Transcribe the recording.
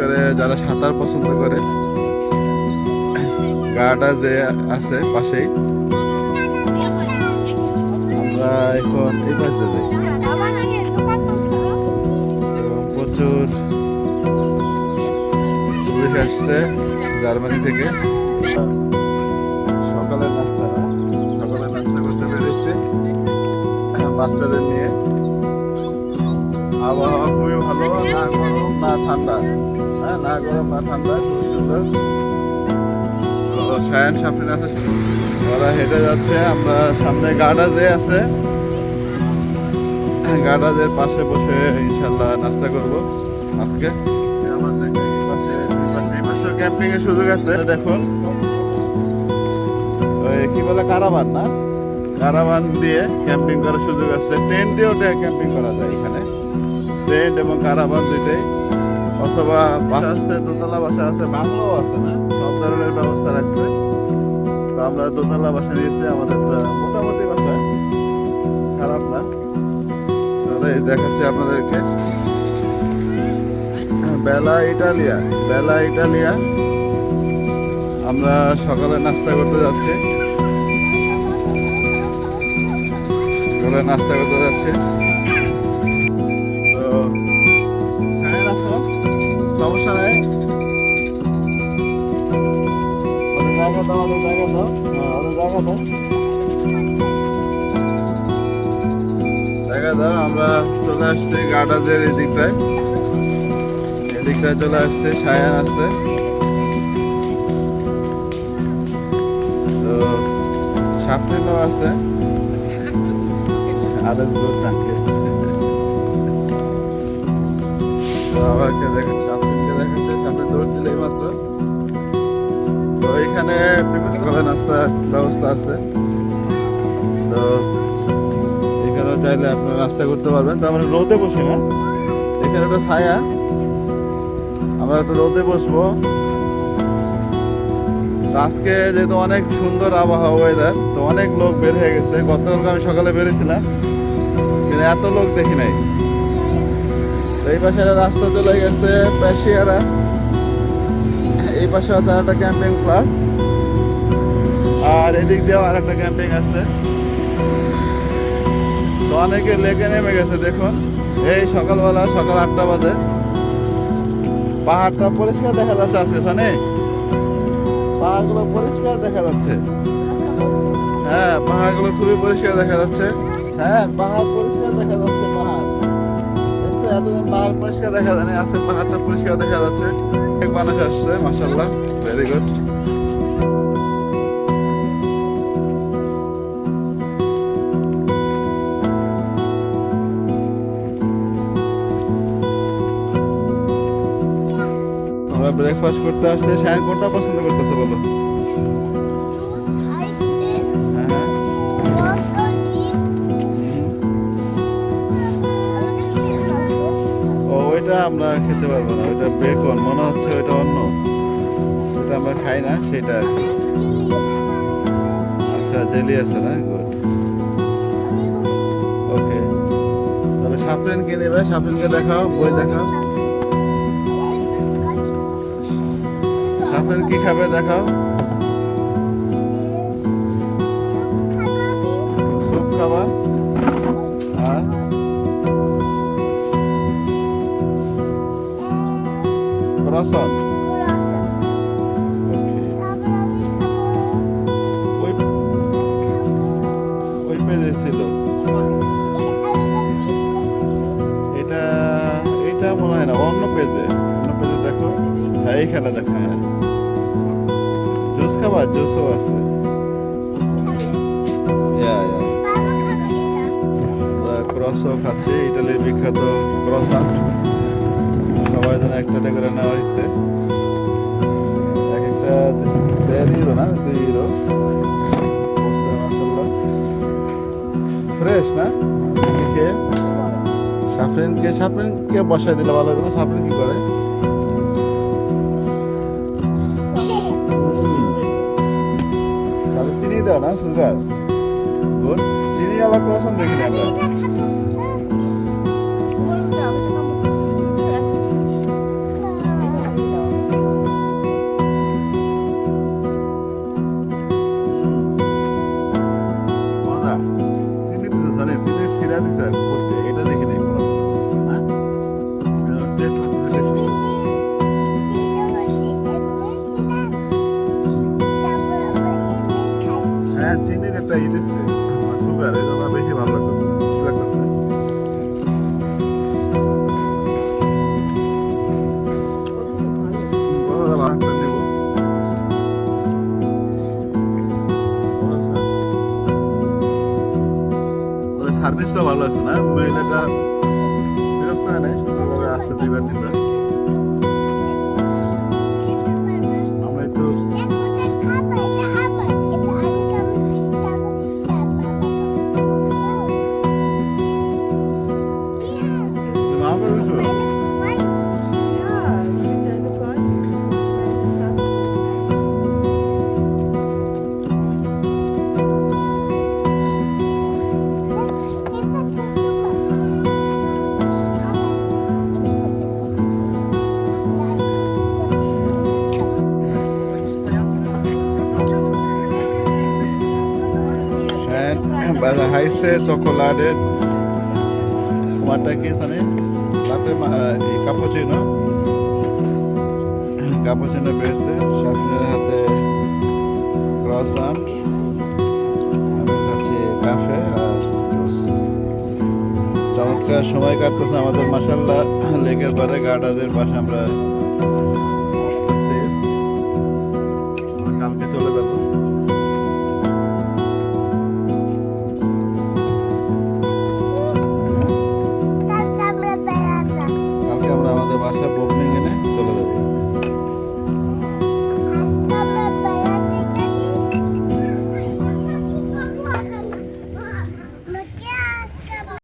করে যারা সাঁতার পছন্দ করে, গাটা যে আছে পাশেই, আমরা এখন এই পাশে যাই। প্রচুর টুরিস্ট আসছে জার্মানি থেকে। সকালে নাস্তা সকালে নাস্তা করতে পেরেছি বাচ্চাদের নিয়ে। আবহাওয়া খুবই ভালো, না গরম, না ঠান্ডা। না, গরম না, ঠান্ডা খুবই সুন্দর। সায়ান সাফরিন আছে, ওরা হেঁটে যাচ্ছে, আমরা সামনে গার্ডাজে আছে। গার্ডাজের পাশে বসে ইনশাল্লাহ নাস্তা করব আজকে। আমার দেখো ক্যাম্পিং এর সুযোগ আছে দেখুন কি বলে কারাবান না? কারাবান দিয়ে ক্যাম্পিং করার সুযোগ আছে। ট্রেন দিয়েও ক্যাম্পিং করা যায় এখানে। ট্রেন এবং কারাবান দুইটাই। অথবা বাসা আছে, দোতলা বাসা আছে, বাংলাও আছে না? সব ধরনের ব্যবস্থা রাখছে। তো আমরা দোতলা বাসা নিয়েছি আমাদের মোটামুটি বাসা। খারাপ না। তাহলে দেখাচ্ছি আপনাদেরকে। Bella Italia Bella Italia. আমরা সকালে নাস্তা করতে যাচ্ছি। সকালে নাস্তা করতে যাচ্ছি। সমস্যা নাই। ওদের জায়গা দাও ওদের জায়গা দাও। হ্যাঁ ওদের জায়গা দাও। জায়গা দাও, আমরা চলে আসছি গার্ডাজের এই দিকটায় এদিকটায় চলে আসছে, সায়ান আসছে। তো, সাফরিনও আছে। গুড নাকি? তো, আমাকে দেখেন ধরনের নাস্তার ব্যবস্থা আছে। তো এখানেও চাইলে আপনারা নাস্তা করতে পারবেন। তো আমরা রোদে বসি না। এখানে একটা ছায়া। আমরা একটু রোদে বসবো। আজকে যেহেতু অনেক সুন্দর আবহাওয়া ওয়েদার তো অনেক লোক বের হয়ে গেছে। গতকালকে আমি সকালে বেরিয়েছিলাম। কিন্তু এত লোক দেখি নাই। তো এই পাশে রাস্তা চলে গেছে প্যাশিয়ারা এই পাশে আছে একটা ক্যাম্পিং প্লাস। আর এদিক দিয়েও আর একটা ক্যাম্পিং আছে। তো অনেকে লেকে নেমে গেছে, দেখুন। এই সকালবেলা সকাল আটটা বাজে। পাহাড়টা পরিষ্কার দেখা যাচ্ছে আজকে, সানে? পাহাড়গুলো পরিষ্কার দেখা যাচ্ছে। হ্যাঁ পাহাড়গুলো খুবই পরিষ্কার দেখা যাচ্ছে। হ্যাঁ পাহাড় পরিষ্কার দেখা যাচ্ছে, পাহাড়। এতদিন পাহাড় পরিষ্কার দেখা যায় আজকে পাহাড়টা পরিষ্কার দেখা যাচ্ছে। মানুষ আসছে মাসাল্লাহ ভেরি গুড ব্রেকফাস্ট করতে আসছে, শায়ন কোনটা পছন্দ করতেছে বলো? ওইটা আমরা খেতে পারব না, ওইটা বেকন মনে হচ্ছে ওইটা অন্য। ওটা আমরা খাই না, সেটা আর কি। আচ্ছা জেলি আছে না? গুড ওকে তাহলে সাফরিন কে নেবে, সাফরিনকে দেখাও, বই দেখাও। সাফরিন কি খাবে দেখাও। স্যুপ খাবা। আর? ক্রসন হ্যাঁ এইখানে দেখো হ্যাঁ। জুস খাবা? জুসও আছে। ক্রসও খাচ্ছি, ইটালির বিখ্যাত ক্রসান সবার জন্য একটা একটা করে নেওয়া হয়েছে। এক একটা দেড় ইউরো না? দুই ইউরো ফ্রেশ না? দেখি সাফরিনকে সাফরিনকে বসায় দিলে ভালো হতো সাফরিন কি করে? দেওয়া না সুগার? গুড চিনিওয়ালা ক্রসন দেখি না আমরা। এটা চাই দিচ্ছে আর সুগার এটা বেশি ভালো লাগতেছে লাগতেছে? সার্ভিসটা ভালো আছে না? মহিলাটা বিরক্ত হয় নাই? সুন্দরভাবে আসতে দুইবার, তিনবার। Kumata ke sane? Latte ma- এই cappuccino. Cappuccino পেয়েছে শাফিনের হাতে কাছে কাফে আর চমৎকার সময় কাটতেছে আমাদের মাসাল্লাহ লেকের পারে গার্ডাদের পাশে আমরা কালকে চলে যাব।